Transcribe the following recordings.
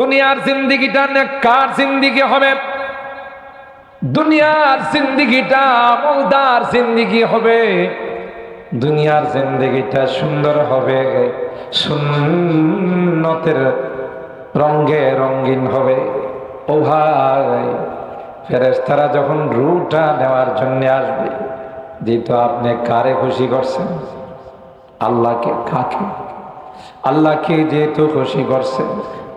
দুনিয়ার জিন্দিগিটা কার জিন্দিগি হবে। দুনিয়ার জিন্দিগিটা আমলদার জিন্দিগি হবে। দুনিয়ার জিন্দিগিটা সুন্দর হবে। সুন্নতের রঙ্গে রঙ্গিন হবে। ও ভাই ফেরেস্তারা যখন রুটা নেওয়ার জন্য আসবে যেহেতু আপনি কারে খুশি করছেন? আল্লাহকে, কাকে? আল্লাহকে যেহেতু খুশি করছেন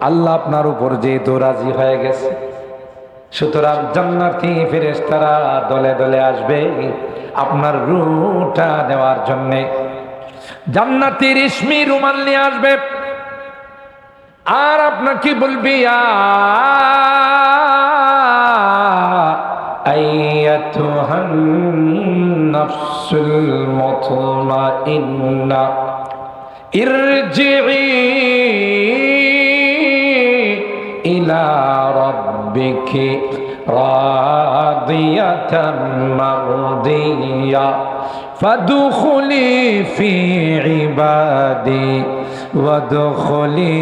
আল্লাহ আপনার উপর যেহেতু রাজি হয়ে গেছে, সুতরাং জান্নাতি ফেরেশতারা দলে দলে আসবে আপনার রুটা নেওয়ার জন্যে। জান্নাতি রেশমি রুমাল নিয়ে আসবে। আর আপনার আপনাকে বলবি আইয়াতুহান নাফসুল মুতমাইন্না ইরজিই ইলা রাব্বিকি রাদিয়াতান মারদিয়া ফাদখুলি ফি ইবাদি ওয়াদখুলি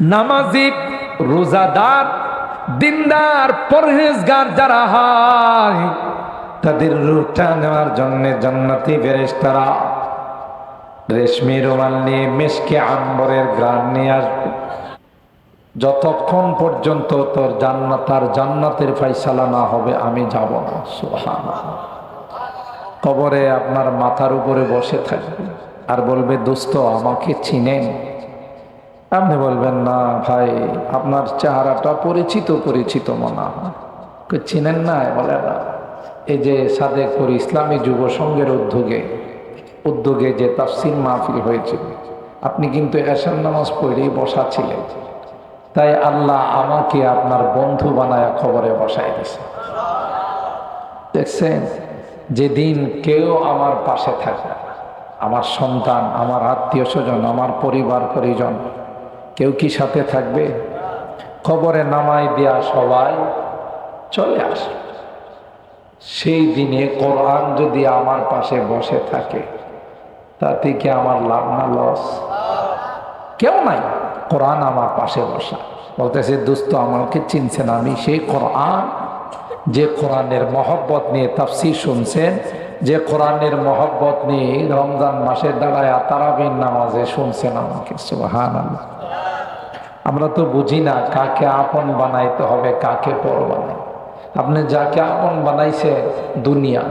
নামাজি, রোজাদার, দিনদার, পরহেজগার যারা হয়, তাদের রুটা নেওয়ার জন্য জান্নাতি ফেরেশতারা রেশমি রুমাল নিয়ে মেশকে আম্বরের গ্রাম নিয়ে আসবে। যতক্ষণ পর্যন্ত তোর জান্নাত আর জান্নাতের ফাইসালা না হবে, আমি যাব না। সুহান কবরে আপনার মাথার উপরে বসে থাকবে। আর বলবে, দোস্ত, আমাকে চিনেন? আপনি বলবেন, না ভাই, আপনার চেহারাটা পরিচিত পরিচিত মনে। হয় চিনেন না? বলে, না। এই যে সাদেকপুর ইসলামী যুব সংঘের উদ্যোগে উদ্যোগে যে তাফসির মাহফিল হয়েছিল আপনি কিন্তু এশার নামাজ পড়েই বসা ছিলেন তাই আল্লাহ আমাকে আপনার বন্ধু বানায় খবরে বসাই দিছে দেখছেন? যেদিন কেউ আমার পাশে থাকে, আমার সন্তান, আমার আত্মীয় স্বজন, আমার পরিবার, পরিজন, কেউ কি সাথে থাকবে? খবরে নামাই দেয়া সবাই চলে আসে। সেই দিনে কোরআন যদি আমার পাশে বসে থাকে তাতে কি আমার লাভ না লস? কেউ নাই। কোরআন আমার পাশে বসা। বলতেছে দুস্থ আমাকে চিনছেন আমি সেই কোরআন। যে কোরআনের মহব্বত নিয়ে তাফসির শুনছেন, যে কোরআনের মহব্বত নিয়ে রমজান মাসের দাঁড়ায় তারাবিন নামাজে শুনছেন আমাকে। সুহান আমরা তো বুঝি না কাকে আপন বানাইতে হবে, কাকে পর বানাই। আপনি যাকে আপন বানাইছে, দুনিয়া,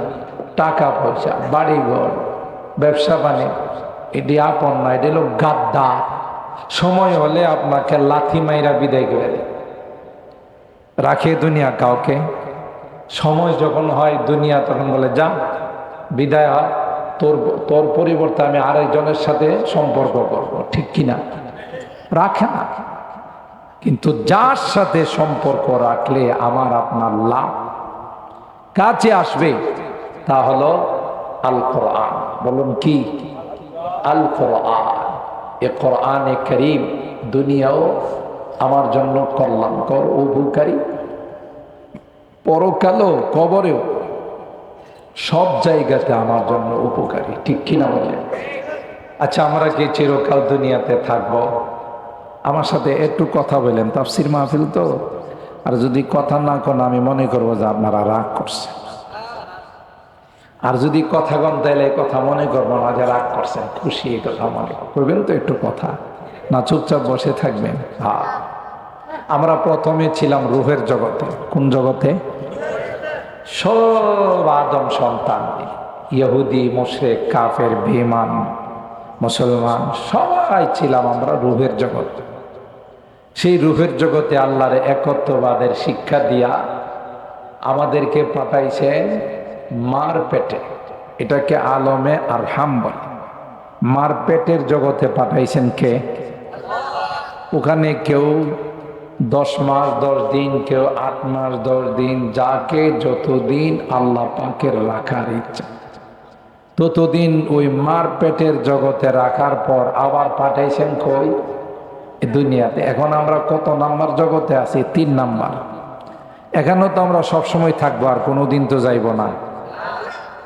টাকা পয়সা, বাড়িঘর ব্যবসা বাণিজ্য। এটি আপন না এটি হলো গাদ্দা। সময় হলে আপনাকে লাথি মাইরা বিদায় করে রাখে দুনিয়া কাউকে। সময় যখন হয় দুনিয়া, তখন বলে, যা, বিদায় হয় তোর তোর পরিবর্তে আমি আরেকজনের সাথে সম্পর্ক করব। ঠিক কিনা? রাখে না। কিন্তু যার সাথে সম্পর্ক রাখলে আমার, আপনার লাভ কাছে আসবে, তা হলো আল কোরআন বলুন কি? আল কোরআন এ কোরআনে করিম দুনিয়াও আমার জন্য কল্যাণকর ও উপকারী পরকালও, কবরেও সব জায়গাতে আমার জন্য উপকারী। ঠিক কিনা বলে আচ্ছা আমরা কি চিরকাল দুনিয়াতে থাকব? আমার সাথে একটু কথা বলেন, তাফসির মাহফিল তো? আর যদি কথা না কোন, আমি মনে করব যে আপনারা রাগ করছেন। আর যদি কথা এই কথা মনে করব না যে রাগ করছেন খুশি এই কথা মনে করবেন তো একটু কথা। না চুপচাপ বসে থাকবেন। হ্যাঁ। আমরা প্রথমে ছিলাম রুহের জগতে। কোন জগতে? সব আদম সন্তান। ইহুদি মুশরেক কাফের বেমান মুসলমান সবাই ছিলাম আমরা রুহের জগতে। সেই রুহের জগতে আল্লাহর একত্ববাদের শিক্ষা দিয়া আমাদেরকে পাঠাইছেন মার পেটে, এটাকে আলমে আর হাম বলে। মার পেটের জগতে পাঠাইছেন কে? ওখানে কেউ দশ মাস, দশ দিন, কেউ আট মাস, দশ দিন, যাকে যতদিন আল্লাহ পাকের রাখার ইচ্ছা। ততদিন ওই মার পেটের জগতে রাখার পর আবার পাঠাইছেন কই? দুনিয়াতে। এখন আমরা কত নাম্বার জগতে আছি? তিন নাম্বার। এখানেও তো আমরা সবসময় থাকব, আর কোনোদিন তো যাইব না।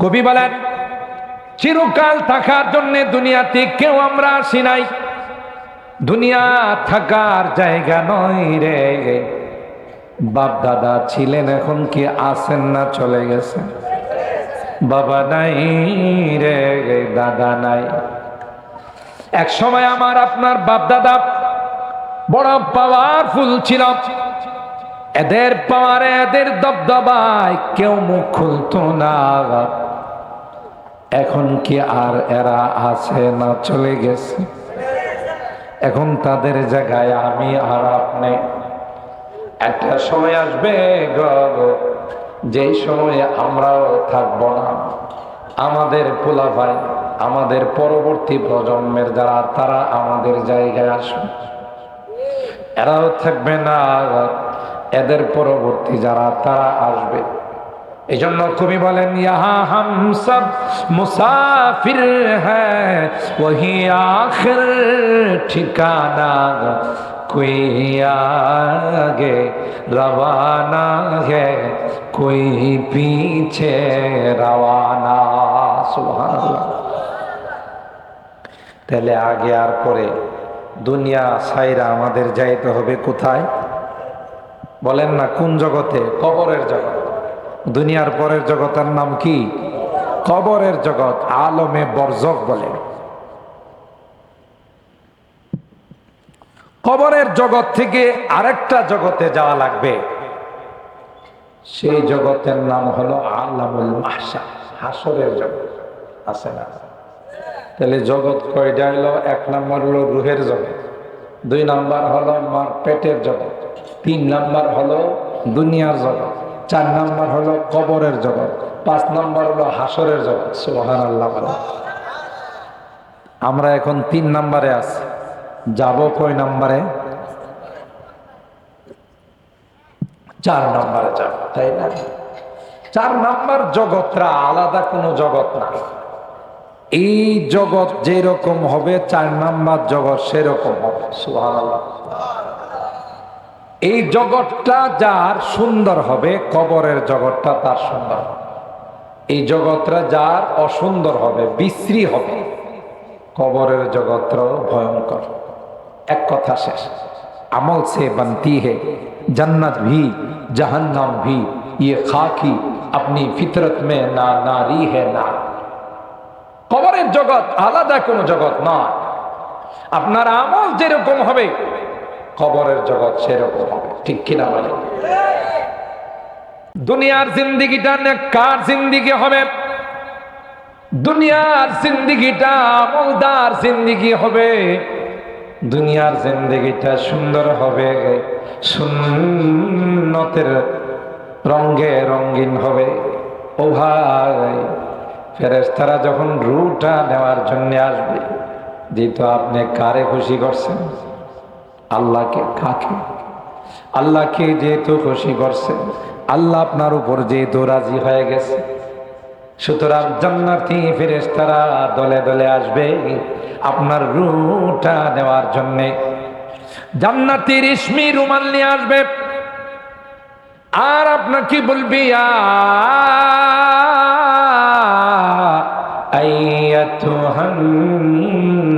কবি বলেন, চিরকাল থাকার জন্য দুনিয়াতে কেউ আমরা আসি নাই। দুনিয়া থাকার জায়গা নয় রে। বাপ দাদা ছিলেন, এখন কি আসেন না চলে গেছে বাবা নাই রে, দাদা নাই। এক সময় আমার আপনার বাপ দাদা বড় পাওয়ারফুল ছিল। এদের পাওয়ারে এদের দবদবায় কেউ মুখ খুলতো না। এখন কি আর এরা আছে না চলে গেছে? এখন তাদের জায়গায় আমি আর আপনি। একটা সময় আসবে যেই সময়ে আমরাও থাকব না। আমাদের পোলা ভাই আমাদের পরবর্তী প্রজন্মের যারা, তারা আমাদের জায়গায় আসবে। এরাও থাকবে না এদের পরবর্তী যারা, তারা আসবে। এই জন্য কবি বলেন ইহা হাম সব মুসাফির হ্যাঁ ওহি আখির ঠিকানা कोई आगे रवाना है कोई पीछे रवाना सुभान তাহলে আগে আর পরে দুনিয়া সাইরা আমাদের যাইতে হবে কোথায় বলেন না কোন জগতে কবরের জগৎ দুনিয়ার পরের জগতের নাম কি? কবরের জগৎ, আলমে বর্জক বলে। কবরের জগৎ থেকে আরেকটা জগতে যাওয়া লাগবে। সেই জগতের নাম হলো আলামুল মাহসা হাসরের জগৎ। আছে না? তাহলে জগৎ কয়টা হলো? এক নম্বর হলো রুহের জগৎ, দুই নাম্বার হলো মার পেটের জগৎ, তিন নাম্বার হলো দুনিয়ার জগৎ। চার নাম্বার হলো কবরের জগৎ পাঁচ নাম্বার হলো হাসরের জগৎ সোহান আল্লাহ আমরা এখন তিন নাম্বারে আছি। যাব কয় নাম্বারে? চার নাম্বারে যাব, তাই না? চার নাম্বার জগৎরা আলাদা কোনো জগৎ না। এই জগৎ যেরকম হবে, চার নাম্বার জগৎ সেরকম হবে। সুহান আল্লাহ এই জগৎটা যার সুন্দর হবে, কবরের জগৎটা তার সুন্দর। এই জগৎটা যার অসুন্দর হবে, বিশ্রী হবে, কবরের জগৎটাও ভয়ঙ্কর। এক কথা শেষ। আমল সে বানতি হে, জন্নত ভি, জাহান্নাম ভি ইয়ে খাকি, আপনি ফিতরত মে না নারী হে না। কবরের জগৎ আলাদা কোনো জগৎ না আপনার আমল যেরকম হবে কবরের জগৎ সেরকম হবে। ঠিক কিনা বলে দুনিয়ার জিন্দিগিটা কার জিন্দিগি হবে। দুনিয়ার জিন্দিগিটা আমলদার জিন্দিগি হবে। দুনিয়ার জিন্দিগিটা সুন্দর হবে। সুন্নতের রঙ্গে রঙ্গিন হবে। ও ভাই ফেরেস্তারা যখন রুটা নেওয়ার জন্য আসবে যেহেতু আপনি কারে খুশি করছেন? আল্লাহকে কাকে আল্লাহকে যেহেতু খুশি করছে, আল্লাহ আপনার উপর যেহেতু রাজি হয়ে গেছে। সুতরাং জান্নাতি ফিরেস তারা দলে দলে আসবে আপনার রুটা দেওয়ার জন্যে। জান্নাতি রেশমি রুমাল নিয়ে আসবে। আর আপনার কি বলবি আ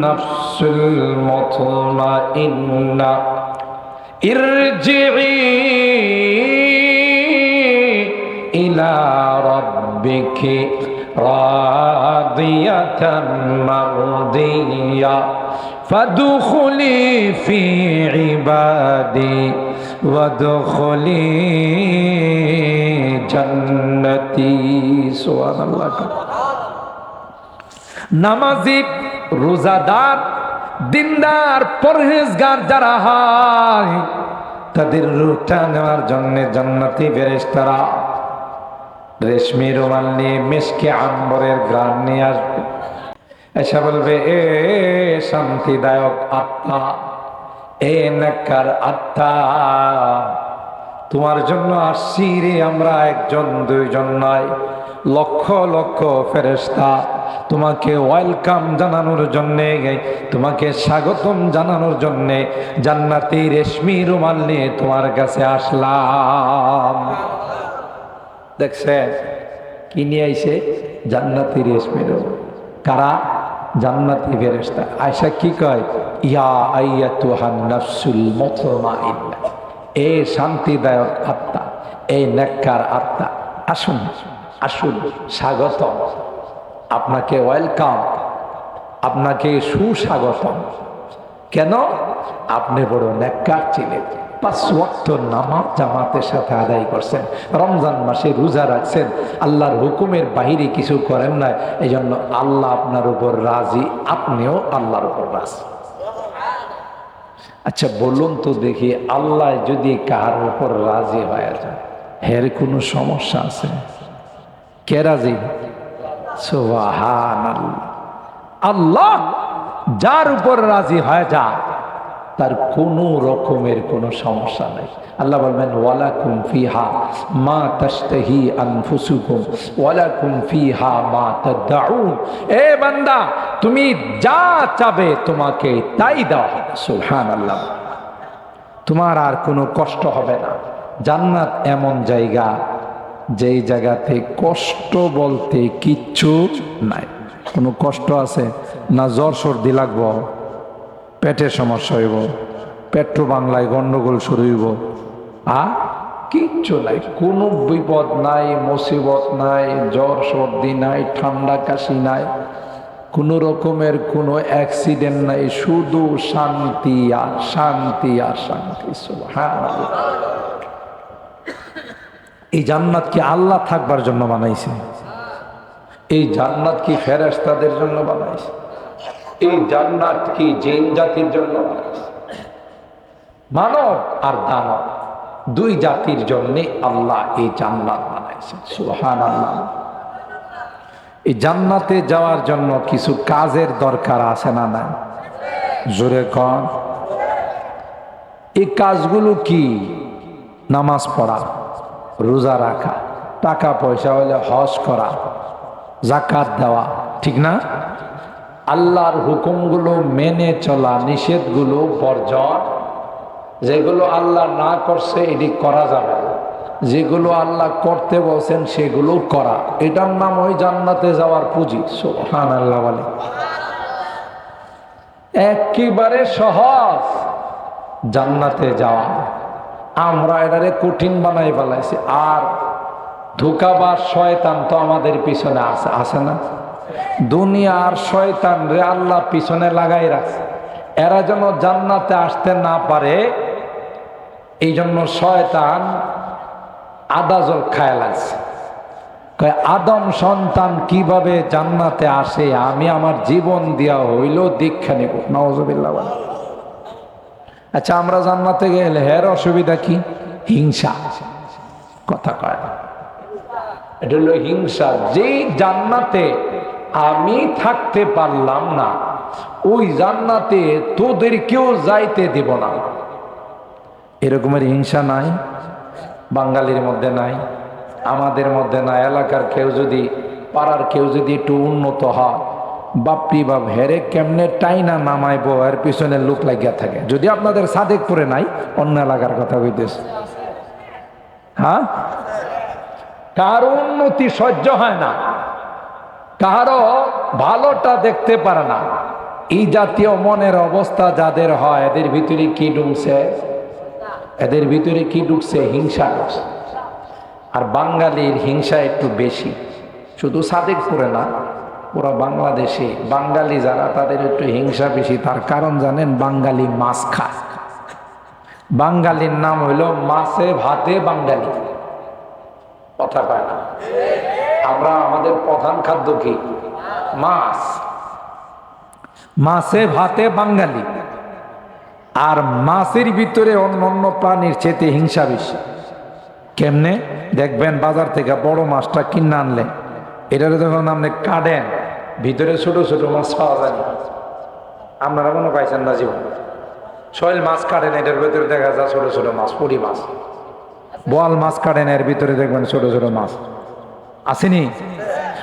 النفس المطمئنة ارجعي إلى ربك راضية مرضية فادخلي في عبادي وادخلي جنتي سبحان الله নামাজি রোজাদার, দিনদার, পরহেজগার যারা হয়, তাদের রুটা নেওয়ার জন্য জান্নাতি ফেরেশতারা রেশমি রুমাল নিয়ে মিসকে আম্বরের গ্রাম নিয়ে আসবে। এসে বলবে, এ শান্তিদায়ক আত্মা, এ নেককার আত্মা, তোমার জন্য আসছি রে আমরা একজন, দুইজন নয়। লক্ষ লক্ষ ফেরেস্তা তোমাকে ওয়েলকাম জানানোর জন্যে, তোমাকে স্বাগতম জানানোর জন্যে জান্নাতি রেশমি রুমাল নিয়ে তোমার কাছে আসলাম। দেখছে কি নিয়ে আইছে? জান্নাতি রেশমি রুমাল। কারা? জান্নাতি ফেরেস্তা আয়সা কি কয়? ইয়া আইয়া তুহান নাফসুল মুতমাইন্না এ শান্তিদায়ক আত্মা এই নেককার আত্মা। আসুন আসুন। স্বাগত আপনাকে ওয়েলকাম, আপনাকে সুস্বাগতম। কেন? আপনি বড় নেককার ছিলেন। পাঁচ নামাজ জামাতের সাথে আদায় করছেন। রমজান মাসে রোজা রাখছেন। আল্লাহর হুকুমের বাহিরে কিছু করেন না এই জন্য আল্লাহ আপনার উপর রাজি, আপনিও আল্লাহর উপর রাজি। আচ্ছা বলুন তো দেখি, আল্লাহ যদি কার উপর রাজি হয়ে যায়, হের কোনো সমস্যা আছে? কে রাজি সুবহান আল্লাহ যার উপর রাজি হয়ে যায় তার কোনো রকমের কোনো সমস্যা নেই। আল্লাহ বলবেন, ওয়ালাকুম ফিহা মা তাশতাহি আনফুসুকুম, ওয়ালাকুম ফিহা মা তাদউন। এ বান্দা, তুমি যা চাবে তোমাকে তাই দাও সুবহানাল্লাহ। তোমার আর কোনো কষ্ট হবে না। জান্নাত এমন জায়গা যেই জায়গাতে কষ্ট বলতে কিচ্ছু নাই। কোনো কষ্ট আছে? না জ্বর সর্দি লাগবো, পেটের সমস্যা হইব, পেট্রো বাংলায় গন্ডগোল শুরু হইব। আ? কিচ্ছু নাই। কোনো বিপদ নাই, মুসিবত নাই, জ্বর সর্দি নাই, ঠান্ডা কাশি নাই। কোনো রকমের কোনো অ্যাক্সিডেন্ট নাই। শুধু শান্তি আর শান্তি আর শান্তি, সুবহানাল্লাহ। এই জান্নাত কি আল্লাহ থাকবার জন্য বানাইছে? এই জান্নাত কি ফেরেশতাদের জন্য বানাইছে? এই জান্নাত কি জেন জাতির জন্য বানাইছে? মানব আর দানব দুই জাতির জন্য আল্লাহ এই জান্নাত বানাইছে। সুহান আল্লাহ এই জান্নাতে যাওয়ার জন্য কিছু কাজের দরকার আছে না না জোরে কন। এই কাজগুলো কি? নামাজ পড়া। রোজা রাখা, টাকা পয়সা হলে হজ করা জাকাত দেওয়া, ঠিক না? আল্লাহর হুকুমগুলো মেনে চলা, নিষেধগুলো বর্জন, যেগুলো আল্লাহ না করছে এটি করা যাবে যেগুলো আল্লাহ করতে বলছেন, সেগুলো করা। এটার নাম ওই জান্নাতে যাওয়ার পুঁজি। সোহান আল্লাহ বলে। একেবারে সহজ জান্নাতে যাওয়া। আমরা এটারে কঠিন বানাই ফেলাইছি। আর ধোকাবার শয়তান তো আমাদের পিছনে আছে আছে না? দুনিয়ার শয়তান রে আল্লাহ পিছনে লাগাই রাখছে। এরা যেন জান্নাতে আসতে না পারে এই জন্য শয়তান আদা জল খায় লাগছে। আদম সন্তান কীভাবে জান্নাতে আসে? আমি আমার জীবন দিয়া হইল দীক্ষা নেব। নওয়াজবিল্লা বলে আচ্ছা আমরা জান্নাতে গেলে হের অসুবিধা কি? হিংসা। কথা কয় না। এটা হলো হিংসা। যে জান্নাতে আমি থাকতে পারলাম না, ওই জান্নাতে তোদের কেউ যাইতে দেব না। এরকমের হিংসা নাই, বাঙালির মধ্যে নাই, আমাদের মধ্যে নাই, এলাকার কেউ যদি, পাড়ার কেউ যদি একটু উন্নত হয় বাপরি বাপ হেরে কেমনে টাইনা নামাইব এর পিছনে লোক লাগিয়া থাকে? যদি আপনাদের সাদেকপুরে নাই, অন্য এলাকার কথা কইতেছে। হ্যাঁ? কার উন্নতি সহ্য হয় না। কারও ভালোটা দেখতে পারে না। এই জাতীয় মনের অবস্থা যাদের হয়, এদের ভিতরে কি ঢুকছে এদের ভিতরে কি ঢুকছে হিংসা আর বাঙালির হিংসা একটু বেশি। শুধু সাদেক সাদেকপুরে না পুরো বাংলাদেশে বাঙালি যারা, তাদের একটু হিংসা বেশি। তার কারণ জানেন, বাঙালি মাছ খায় বাঙালির নাম হইল মাছে ভাতে বাঙালি। কথা পায় না? আমরা আমাদের প্রধান খাদ্য কি? মাছ। মাছে ভাতে বাঙালি। আর মাছের ভিতরে অন্য অন্য প্রাণীর চেতে হিংসা বেশি। কেমনে? দেখবেন বাজার থেকে বড় মাছটা কিনে আনলে। এটারে যখন আপনি কাটেন ভিতরে ছোট ছোট মাছ পাওয়া যায়। না আপনারা মনে পাইছেন না জীবন? শৈল মাছ কাটেন এটার ভিতরে দেখা যায় ছোট ছোট মাছ পুরি মাছ। বোয়াল মাছ কাটেন এর ভিতরে দেখবেন ছোট ছোট মাছ। আসেনি?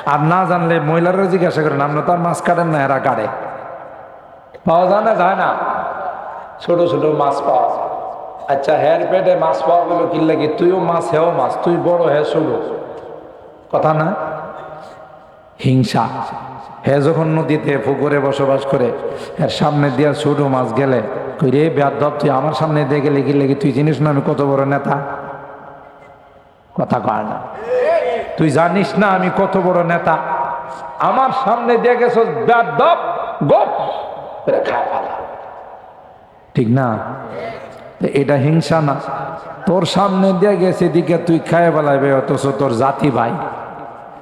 আর না জানলে মহিলারা জিজ্ঞাসা করেন, আপনার তার মাছ কাটেন না, এরা কাটে। পাওয়া যায় না যায় না। ছোট ছোট মাছ পাওয়া আচ্ছা হের পেটে মাছ পাওয়া গেল, কি লাগে? তুইও মাছ, হেও মাছ, তুই বড়, হে ছোট। কথা না? হিংসা। হে যখন নদীতে পুকুরে বসবাস করে, এর সামনে দিয়া ছোট মাছ গেলে কই রে বেয়াদব তুই আমার সামনে দিয়ে গেলে লেগে তুই জিনিস না আমি কত বড় নেতা? কথা কয় না। তুই জানিস না আমি কত বড় নেতা? আমার সামনে দিয়ে গেছ বেয়াদব গপ। ঠিক না? এটা হিংসা না। তোর সামনে দিয়ে গেছে দিকে তুই খায় বেলাইবে অথচ তোর জাতি ভাই।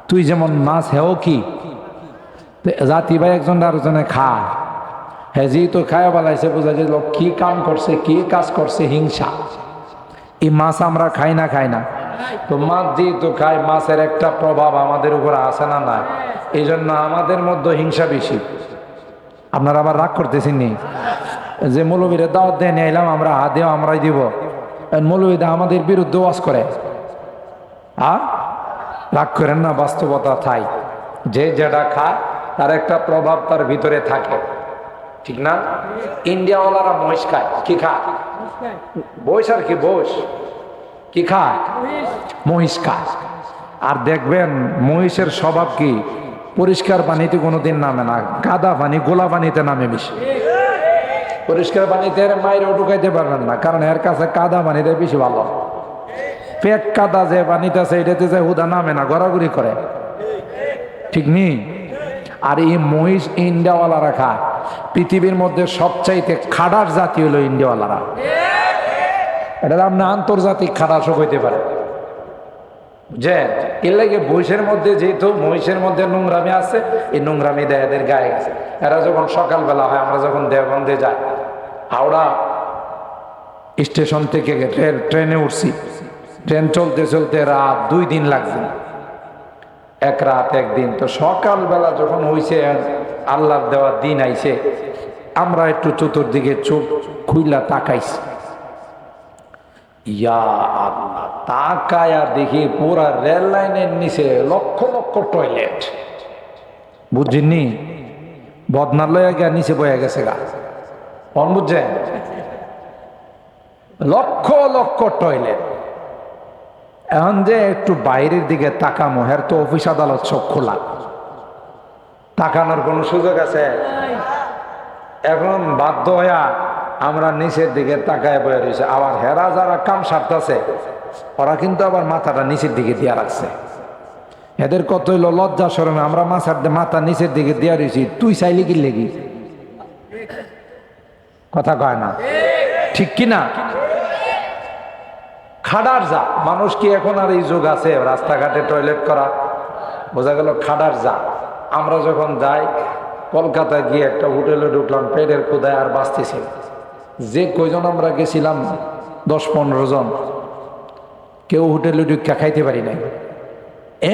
তুই যেমন মাছ, হেও কি? জাতি ভাই একজন আরেকজনে খা হ্যাঁ যেহেতু খায় বলাইছে বোঝা লোক কি কাম করছে কি কাজ করছে হিংসা। এই মাছ আমরা খাই না খাই না। তো মাছ যেহেতু খাই, মাছের একটা প্রভাব আমাদের উপর আসে না না এই জন্য আমাদের মধ্যে হিংসা বেশি। আপনারা আবার রাগ করতেছেন নি? যে মৌলবীরা দাওয়াত দেয় নিয়ে এলাম আমরা হাত দিয়ে আমরাই দিব। মৌলবীরা আমাদের বিরুদ্ধে ওয়াজ করে। আ? রাগ করেন না, বাস্তবতা থাই যে যেটা খায় তার একটা প্রভাব তার ভিতরে থাকে। ঠিক না? ইন্ডিয়াওয়ালারা মহিষ খায়, কি খায়? বইস আর কি, বইস। কি খায়? মহিষ খায়। আর দেখবেন, মহিষের স্বভাব কি? পরিষ্কার পানিতে কোনোদিন নামে না, গাদা পানি, গোলা পানিতে নামে বেশি। পরিষ্কার পানিতে এর মাইরেও ঢুকাইতে পারবেন না, কারণ এর কাছে কাদা পানিতে বেশি ভালো। পেট কাদা যে পানিতে আছে, এটাতে যে হুদা নামে না, গড়াগড়ি করে। ঠিক নেই আর এই মহিষ ইন্ডিয়াওয়ালারা খায়। পৃথিবীর মধ্যে সবচাইতে খাডার জাতি হলো ইন্ডিয়াওয়ালারা। এটা আপনি আন্তর্জাতিক খাটাসও হইতে পারে। যে, এর লাগে বৈশের মধ্যে যেহেতু মহিষের মধ্যে নোংরামি আছে, এই নোংরামি দেয় এদের গায়ে গেছে। এরা যখন সকালবেলা হয়, আমরা যখন দেওবন্দে যাই, হাওড়া স্টেশন থেকে ট্রেনে উঠছি। ট্রেন চলতে চলতে রাত দুই দিন লাগছে। এক রাত, একদিন। তো সকালবেলা যখন হইছে, আল্লাহর দেওয়া দিন আইছে, আমরা একটু চতুর্দিকে চোখ খুইলা তাকাইছি। ইয়া আল্লাহ, তাকায়া দেখি পুরা রেল লাইনের নিচে লক্ষ লক্ষ টয়লেট। বুঝছেননি বদনালয়া গিয়া নিচে বয়ে গেছে গা। কন বুঝছেন? লক্ষ লক্ষ টয়লেট। এখন যে একটু বাইরের দিকে তাকামো, হের তো অফিস আদালত সব খোলা। তাকানোর কোনো সুযোগ আছে? এখন বাধ্য হইয়া আমরা নিচের দিকে তাকায় বয়ে রয়েছে আবার হেরা যারা কাম সারতেছে, ওরা কিন্তু আবার মাথাটা নিচের দিকে দিয়া রাখছে। এদের কত হইল লজ্জা সরমে আমরা মাথার মাথা নিচের দিকে দিয়া রয়েছি তুই চাইলি কি লেগি? কথা কয় না। ঠিক কি না খাডার যা। মানুষ কি এখন আর এই যুগ আছে? রাস্তাঘাটে টয়লেট করা। বোঝা গেল খাডার যা। আমরা যখন যাই, কলকাতায় গিয়ে একটা হোটেলে ঢুকলাম, পেটের ক্ষুদায় আর বাঁচতেছি। যে কয়জন আমরা গেছিলাম, দশ পনেরো জন, কেউ হোটেলে ঢুকা খাইতে পারি নাই।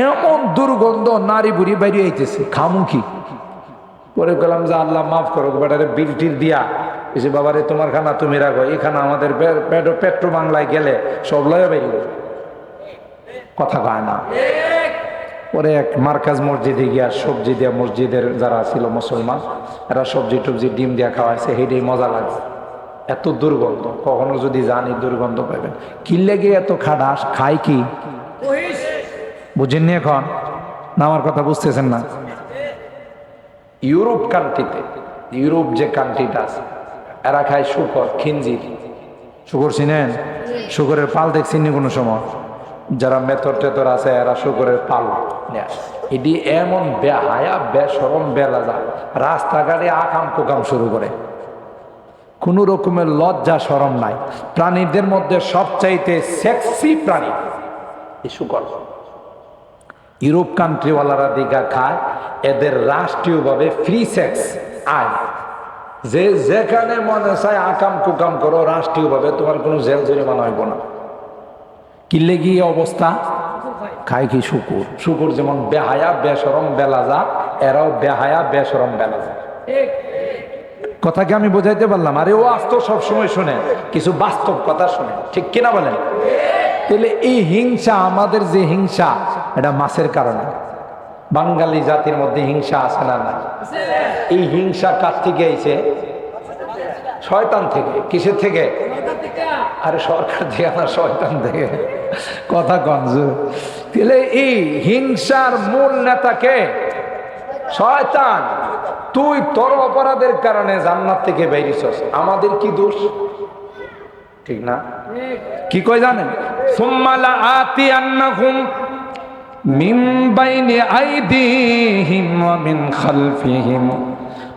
এমন দুর্গন্ধ নারী বুড়ি বাইরে আইতেছে, খামুখি। পরে গেলাম যে আল্লাহ মাফ করো বেটারে বিল টিল দিয়া এসে বাবারে, তোমার খানা তুমি রাখো, এই খানা আমাদের পেট্রো বাংলায় গেলে সব লয়ে বেরিয়ে কথা কয় না। পরে এক মার্কাজ মসজিদে গিয়া, সবজি দিয়া মসজিদের যারা ছিল মুসলমান, এরা সবজি টবজি ডিম দিয়া খাওয়াইছে সেইটাই মজা লাগছে। এত দুর্গন্ধ, কখনো যদি জানি দুর্গন্ধ পাবেন কিনলে গিয়ে এত খাডাস খাই কি? বুঝেননি এখন? না, আমার কথা বুঝতেছেন না? ইউরোপ কান্ট্রিতে ইউরোপ যে কান্ট্রিটা আছে এরা খায় শুকর খিঞ্জির শুকর চিনেন? শুকরের পাল দেখছেন কোনো সময়? যারা মেথর টেথর আছে এরা শুকরের পাল। এটি এমন বেহায়া বেসরম বেলাজা রাস্তাঘাটে আকাম কুকাম শুরু করে। কোনো রকমের লজ্জা সরম নাই। প্রাণীদের মধ্যে সবচাইতে সেক্সি প্রাণী এই শুকর। ইউরোপ কান্ট্রিওয়ালারা দিঘা খায়। এদের রাষ্ট্রীয়ভাবে ফ্রি সেক্স আইন। যে যেখানে মনে চায় আকাম কুকাম করো রাষ্ট্রীয়ভাবে তোমার কোনো জেল জরিমানা হইব না। কিনলে গিয়ে অবস্থা? খায় কি শুকুর? শুকুর যেমন বেহায়া বেসরম বেলাজা এরাও বেহায়া বেসরম বেলাজা। কথাকে আমি বোঝাইতে পারলাম? আরে ও আজ তো সবসময় শুনে কিছু বাস্তব কথা শুনে। ঠিক কিনা বলেন? তাহলে এই হিংসা আমাদের যে হিংসা এটা মাছের কারণে। বাঙালি জাতির মধ্যে হিংসা আছে না না এই হিংসা কার থেকে আইছে শয়তান থেকে কিসের থেকে? আরে সরকার থেকে না শয়তান থেকে। কথা কনজ তাহলে এই হিংসার মূল নেতাকে শয়তান। তুই তোর অপরাধের কারণে জান্নাত থেকে বেরিয়েছস আমাদের কি দোষ? ঠিক না? কি কয় জানেন? সুম্মালা আতি আন্নাহুম মিন من بين أيديهم ومن خلفهم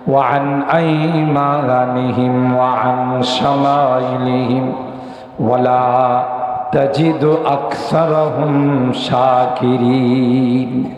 وعن أيمانهم وعن شمائلهم ولا تجد أكثرهم شاكرين